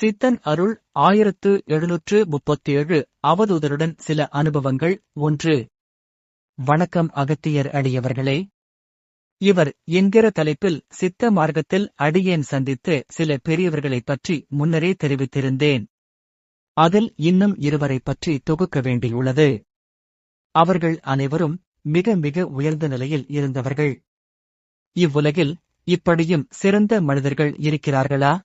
சித்தன் அருள் ஆயிரத்து எழுநூற்று முப்பத்தேழு அவதூதருடன் சில அனுபவங்கள். ஒன்று. வணக்கம் அகத்தியர் அடியவர்களே. இவர் என்கிற தலைப்பில் சித்த மார்க்கத்தில் அடியேன் சந்தித்து சில பெரியவர்களைப் பற்றி முன்னரே தெரிவித்திருந்தேன். அதில் இன்னும் இருவரைப் பற்றி தொகுக்க வேண்டியுள்ளது. அவர்கள் அனைவரும் மிக மிக உயர்ந்த நிலையில் இருந்தவர்கள். இவ்வுலகில் இப்படியும் சிறந்த மனிதர்கள் இருக்கிறார்களா?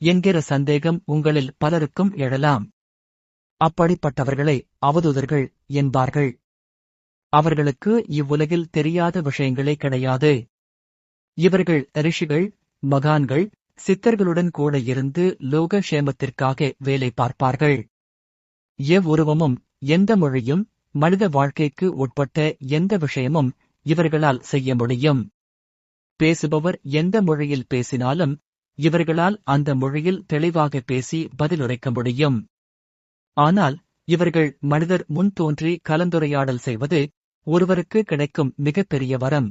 என்கிற சந்தேகம் உங்களில் பலருக்கும் எழலாம். அப்படிப்பட்டவர்களை அவதூதர்கள் என்பார்கள். அவர்களுக்கு இவ்வுலகில் தெரியாத விஷயங்களே கிடையாது. இவர்கள் ரிஷிகள் மகான்கள் சித்தர்களுடன் கூட இருந்து லோக சேமத்திற்காக வேலை பார்ப்பார்கள். எவ்வுருவமும் எந்த மொழியும் மனித வாழ்க்கைக்கு உட்பட்ட எந்த விஷயமும் இவர்களால் செய்ய முடியும். பேசுபவர் எந்த மொழியில் பேசினாலும் இவர்களால் அந்த மொழியில் தெளிவாக பேசி பதிலுரைக்க முடியும். ஆனால் இவர்கள் மனிதர் முன் தோன்றி கலந்துரையாடல் செய்வது ஒருவருக்கு கிடைக்கும் மிகப்பெரிய வரம்.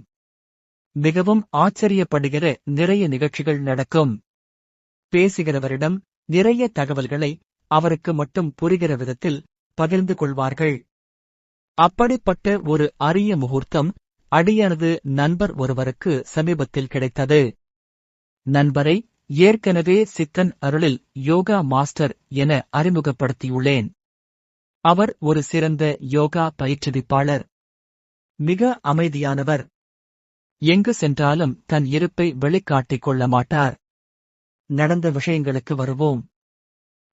மிகவும் ஆச்சரியப்படுகிற நிறைய நிகழ்ச்சிகள் நடக்கும். பேசுகிறவரிடம் நிறைய தகவல்களை அவருக்கு மட்டும் புரிகிற விதத்தில் பகிர்ந்து கொள்வார்கள். அப்படிப்பட்ட ஒரு அரிய முகூர்த்தம் அடியானது நண்பர் ஒருவருக்கு சமீபத்தில் கிடைத்தது. நண்பரை ஏற்கனவே சித்தன் அருளில் யோகா மாஸ்டர் என அறிமுகப்படுத்தியுள்ளேன். அவர் ஒரு சிறந்த யோகா பயிற்றுவிப்பாளர். மிக அமைதியானவர். எங்கு சென்றாலும் தன் இருப்பை வெளிக்காட்டிக் கொள்ள மாட்டார். நடந்த விஷயங்களுக்கு வருவோம்.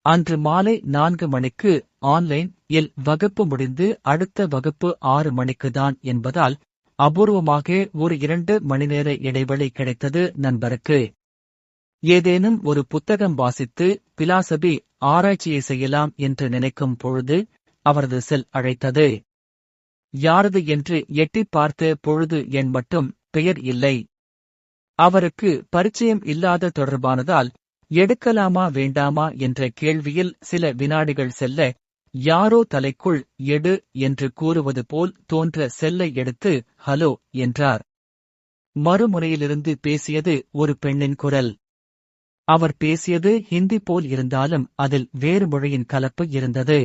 அன்று மாலை நான்கு மணிக்கு ஆன்லைன் இல் வகுப்பு முடிந்து அடுத்த வகுப்பு ஆறு மணிக்கு தான் என்பதால் அபூர்வமாக ஒரு இரண்டு மணி நேர இடைவெளி கிடைத்தது நண்பருக்கு. ஏதேனும் ஒரு புத்தகம் வாசித்து பிலாசபி ஆராய்ச்சியை செய்யலாம் என்று நினைக்கும் பொழுது அவரது செல் அழைத்தது. யாரது என்று எட்டிப் பார்த்த பொழுது என் மட்டும் பெயர் இல்லை. அவருக்கு பரிச்சயம் இல்லாத தொடர்பானதால் எடுக்கலாமா வேண்டாமா என்ற கேள்வியில் சில வினாடிகள் செல்ல யாரோ தலைக்குள் எடு என்று கூறுவது போல் தோன்ற செல்லை எடுத்து ஹலோ என்றார். மறுமுறையிலிருந்து பேசியது ஒரு பெண்ணின் குரல். அவர் பேசியது ஹிந்தி போல் இருந்தாலும் அதில் வேறு மொழியின் கலப்பு இருந்தது.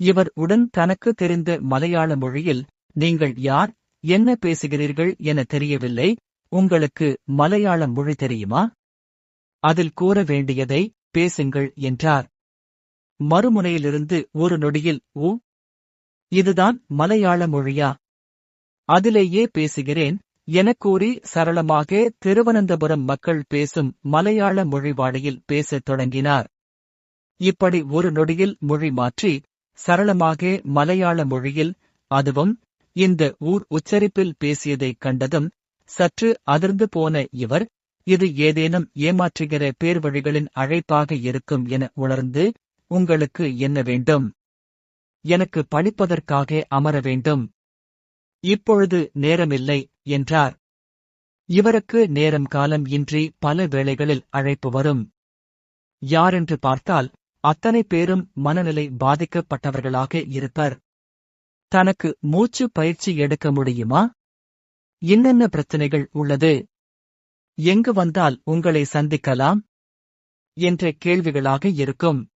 இவர் உடன் தனக்கு தெரிந்த மலையாள மொழியில் நீங்கள் யார் என்ன பேசுகிறீர்கள் என தெரியவில்லை உங்களுக்கு மலையாள மொழி தெரியுமா? அதில் கூற வேண்டியதை பேசுங்கள் என்றார். மறுமுனையிலிருந்து ஒரு நொடியில் ஊ இதுதான் மலையாள மொழியா? அதிலேயே பேசுகிறேன் எனக் கூறி சரளமாக திருவனந்தபுரம் மக்கள் பேசும் மலையாள மொழி வாடையில் பேசத் தொடங்கினார். இப்படி ஒரு நொடியில் மொழி மாற்றி சரளமாக மலையாள மொழியில் அதுவும் இந்த ஊர் உச்சரிப்பில் பேசியதைக் கண்டதும் சற்று அதிர்ந்து போன இவர் இது ஏதேனும் ஏமாற்றுகிற பேர்வழிகளின் அழைப்பாக இருக்கும் என உணர்ந்து உங்களுக்கு என்ன வேண்டும்? எனக்கு படிப்பதற்காக அமர வேண்டும். இப்பொழுது நேரமில்லை என்றார். இவருக்கு நேரம் காலம் இன்றி பல வேளைகளில் அழைப்பு வரும். யாரென்று பார்த்தால் அத்தனை பேரும் மனநிலை பாதிக்கப்பட்டவர்களாக இருப்பர். தனக்கு மூச்சு பயிற்சி எடுக்க முடியுமா? என்னென்ன பிரச்சனைகள் உள்ளது? எங்கு வந்தால் உங்களை சந்திக்கலாம்? என்ற கேள்விகளாக இருக்கும்.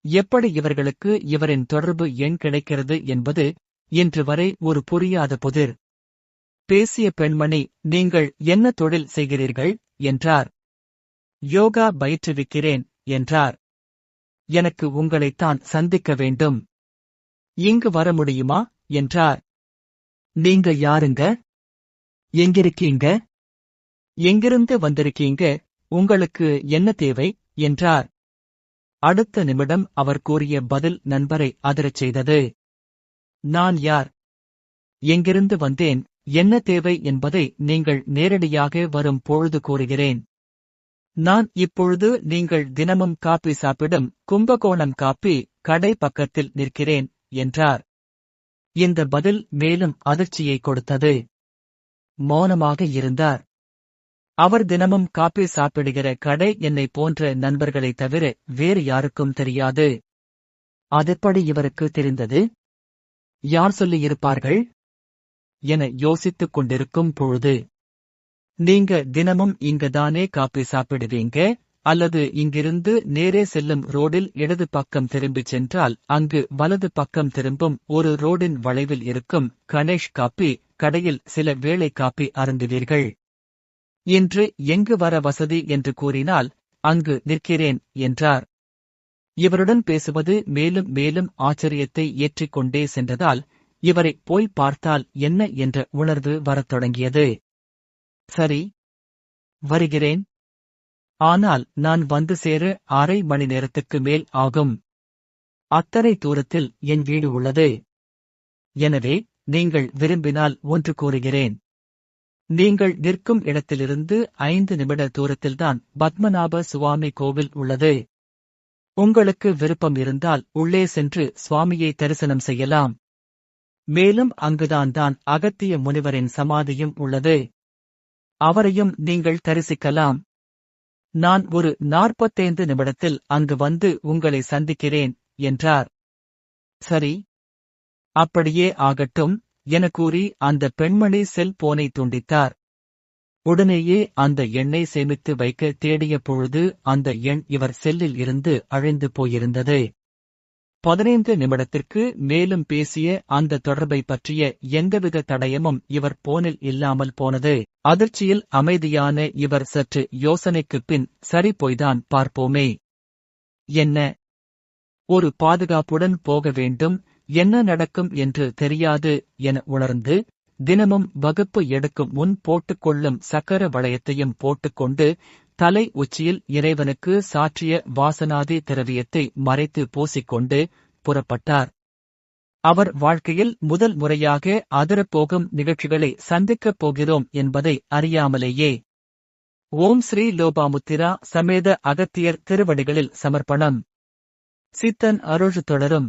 எப்படி இவர்களுக்கு இவரின் தொடர்பு எண் கிடைக்கிறது என்பது இன்று வரை ஒரு புரியாத புதிர். பேசிய பெண்மணி நீங்கள் என்ன தொழில் செய்கிறீர்கள்? என்றார். யோகா பயிற்றுவிக்கிறேன் என்றார். எனக்கு உங்களைத்தான் சந்திக்க வேண்டும். இங்கு வர முடியுமா? என்றார். நீங்க யாருங்க? எங்கிருக்கீங்க? எங்கிருந்து வந்திருக்கீங்க? உங்களுக்கு என்ன தேவை? என்றார். அடுத்த நிமிடம் அவர் கூறிய பதில் நண்பரை அதிரச் செய்தது. நான் யார்? எங்கிருந்து வந்தேன்? என்ன தேவை என்பதை நீங்கள் நேரடியாக வரும் பொழுது கூறுகிறேன். நான் இப்பொழுது நீங்கள் தினமும் காப்பி சாப்பிடும் கும்பகோணம் காப்பி கடை பக்கத்தில் நிற்கிறேன் என்றார். இந்த பதில் மேலும் அதிர்ச்சியை கொடுத்தது. மௌனமாக இருந்தார். அவர் தினமும் காப்பி சாப்பிடுகிற கடை என்னை போன்ற நண்பர்களை தவிர வேறு யாருக்கும் தெரியாது. அதெப்படி இவருக்கு தெரிந்தது? யார் சொல்லியிருப்பார்கள் என யோசித்துக் கொண்டிருக்கும் பொழுது நீங்க தினமும் இங்கதானே காப்பி சாப்பிடுவீங்க? அல்லது இங்கிருந்து நேரே செல்லும் ரோடில் இடது பக்கம் திரும்பிச் சென்றால் அங்கு வலது பக்கம் திரும்பும் ஒரு ரோடின் வளைவில் இருக்கும் கணேஷ் காப்பி கடையில் சில வேளை காப்பி அருந்துவீர்கள். இன்று எங்கு வர வசதி என்று கூறினால் அங்கு நிற்கிறேன் என்றார். இவருடன் பேசுவது மேலும் மேலும் ஆச்சரியத்தை ஏற்றிக்கொண்டே சென்றதால் இவரை போய் பார்த்தால் என்ன என்ற உணர்வு வரத் தொடங்கியது. சரி வருகிறேன். ஆனால் நான் வந்து சேர அரை மணி நேரத்துக்கு மேல் ஆகும். அத்தனை தூரத்தில் என் வீடு உள்ளது. எனவே நீங்கள் விரும்பினால் ஒன்று கூறுகிறேன். நீங்கள் நிற்கும் இடத்திலிருந்து ஐந்து நிமிட தூரத்தில்தான் பத்மநாப சுவாமி கோவில் உள்ளது. உங்களுக்கு விருப்பம் இருந்தால் உள்ளே சென்று சுவாமியை தரிசனம் செய்யலாம். மேலும் அங்குதான் தான் அகத்திய முனிவரின் சமாதியும் உள்ளது. அவரையும் நீங்கள் தரிசிக்கலாம். நான் ஒரு நாற்பத்தைந்து நிமிடத்தில் அங்கு வந்து உங்களை சந்திக்கிறேன் என்றார். சரி. அப்படியே ஆகட்டும் என கூறி அந்த பெண்மணி செல்போனை துண்டித்தார். உடனேயே அந்த எண்ணை சேமித்து வைக்க தேடிய பொழுது அந்த எண் இவர் செல்லில் இருந்து அழிந்து போயிருந்தது. பதினைந்து நிமிடத்திற்கு மேலும் பேசிய அந்த தொடர்பை பற்றிய எந்தவித தடயமும் இவர் போனில் இல்லாமல் போனது. அதிர்ச்சியில் அமைதியான இவர் சற்று யோசனைக்குப் பின் சரி போய்தான் பார்ப்போமே. என்ன? ஒரு பாதுகாப்புடன் போக வேண்டும். என்ன நடக்கும் என்று தெரியாது என உணர்ந்து தினமும் வகுப்பு எடுக்கும் முன் போட்டுக்கொள்ளும் சக்கர வளையத்தையும் போட்டுக்கொண்டு தலை உச்சியில் இறைவனுக்கு சாற்றிய வாசனாதி திரவியத்தை மறைத்து பூசிக்கொண்டு புறப்பட்டார். அவர் வாழ்க்கையில் முதல் முறையாக அதிரப்போகும் நிகழ்ச்சிகளை சந்திக்கப் போகிறோம் என்பதை அறியாமலேயே. ஓம் ஸ்ரீ லோபாமுத்திரா சமேத அகத்தியர் திருவடிகளில் சமர்ப்பணம். சித்தன் அருள் தொடரும்.